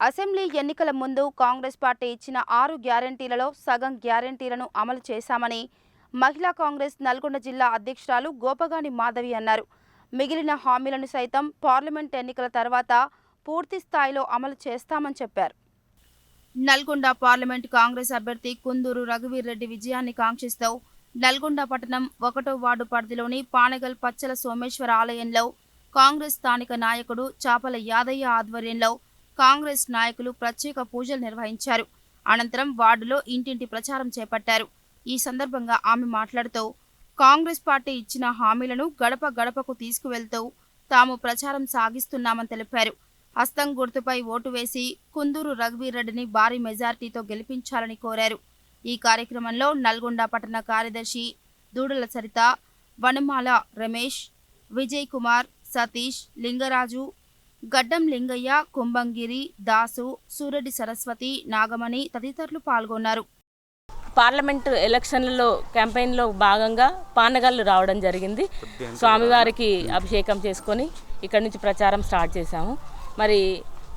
Assembly ఎన్నికల ముందు Congress party ఇచ్చిన ఆరు గ్యారంటీలలో సగం గ్యారంటీలను అమలు చేశామని మహిళా కాంగ్రెస్ నల్గొండ జిల్లా అధ్యక్షురాలు గోపగాని మాధవి అన్నారు. మిగిలిన హామీలను సైతం పార్లమెంట్ ఎన్నికల తర్వాత పూర్తి స్థాయిలో అమలు చేస్తామని చెప్పారు. నల్గొండ పార్లమెంట్ కాంగ్రెస్ అభ్యర్థి కుందూరు రఘువీర్ రెడ్డి విజయాన్ని కాంక్షిస్తూ నల్గొండ పట్టణం ఒకటో వార్డు పరిధిలోని పానగల్ పచ్చల సోమేశ్వర ఆలయంలో కాంగ్రెస్ స్థానిక నాయకుడు చాపల యాదయ్య ఆధ్వర్యంలో కాంగ్రెస్ నాయకులు ప్రత్యేక పూజలు నిర్వహించారు. అనంతరం వార్డులో ఇంటింటి ప్రచారం చేపట్టారు. ఈ సందర్భంగా ఆమె మాట్లాడుతూ కాంగ్రెస్ పార్టీ ఇచ్చిన హామీలను గడప గడపకు తీసుకువెళ్తూ తాము ప్రచారం సాగిస్తున్నామని తెలిపారు. హస్తం గుర్తుపై ఓటు వేసి కుందూరు రఘువీర్ రెడ్డిని భారీ మెజార్టీతో గెలిపించాలని కోరారు. ఈ కార్యక్రమంలో నల్గొండ పట్టణ కార్యదర్శి దూడల సరిత వనమాల రమేష్ విజయ్ కుమార్ సతీష్ లింగరాజు గడ్డం లింగయ్య కుంభంగిరి దాసు సూరెడ్డి సరస్వతి నాగమణి తదితరులు పాల్గొన్నారు. పార్లమెంట్ ఎలక్షన్లలో క్యాంపెయిన్లో భాగంగా పానగల్లు రావడం జరిగింది. స్వామివారికి అభిషేకం చేసుకొని ఇక్కడి నుంచి ప్రచారం స్టార్ట్ చేశాము. మరి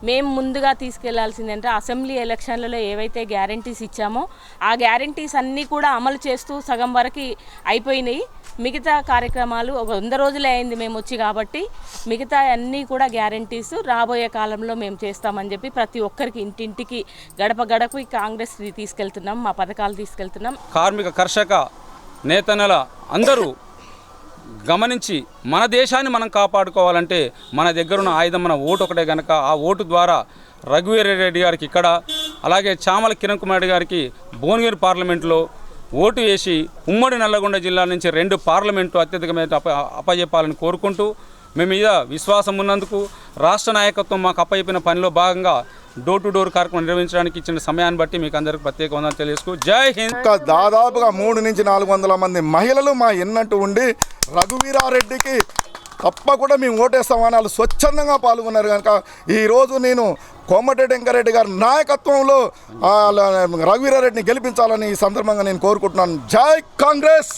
మేము ముందుగా తీసుకెళ్ళాల్సింది అంటే అసెంబ్లీ ఎలక్షన్లలో ఏవైతే గ్యారంటీస్ ఇచ్చామో ఆ గ్యారంటీస్ అన్నీ కూడా అమలు చేస్తూ సగం వరకు అయిపోయినాయి. మిగతా కార్యక్రమాలు ఒక వంద రోజులే అయింది మేము వచ్చి కాబట్టి మిగతా అన్నీ కూడా గ్యారంటీస్ రాబోయే కాలంలో మేము చేస్తామని చెప్పి ప్రతి ఒక్కరికి ఇంటింటికి గడప గడపకి కాంగ్రెస్ తీసుకెళ్తున్నాం మా పథకాలు తీసుకెళ్తున్నాం. కార్మిక కర్షక నేతనల అందరూ గమనించి మన దేశాన్ని మనం కాపాడుకోవాలంటే మన దగ్గరున్న ఆయుధం మన ఓటు ఒకటే కనుక ఆ ఓటు ద్వారా రఘువీర రెడ్డి గారికి ఇక్కడ అలాగే చామల కిరణ్ కుమార్ రెడ్డి గారికి భువనగిరి పార్లమెంట్లో ఓటు వేసి ఉమ్మడి నల్లగొండ జిల్లా నుంచి రెండు పార్లమెంటు అత్యధికమైన అప్ప అప్పజెప్పాలని కోరుకుంటూ మీ మీద విశ్వాసం ఉన్నందుకు రాష్ట్ర నాయకత్వం మాకు అప్పయిపోయిన పనిలో భాగంగా డోర్ టు డోర్ కార్యక్రమం నిర్వహించడానికి ఇచ్చిన సమయాన్ని బట్టి మీకు అందరికీ ప్రత్యేక వందలు తెలియజేసుకు. జై హింద్! దాదాపుగా మూడు నుంచి నాలుగు వందల మంది మహిళలు మా ఎన్నట్టు ఉండి రఘువీరారెడ్డికి తప్పకుండా మేము ఓటేస్తామని వాళ్ళు స్వచ్ఛందంగా పాల్గొన్నారు కనుక ఈరోజు నేను కోమటిరెడ్డి వెంకరెడ్డి గారి నాయకత్వంలో రఘువీరారెడ్డిని గెలిపించాలని ఈ సందర్భంగా నేను కోరుకుంటున్నాను. జై కాంగ్రెస్!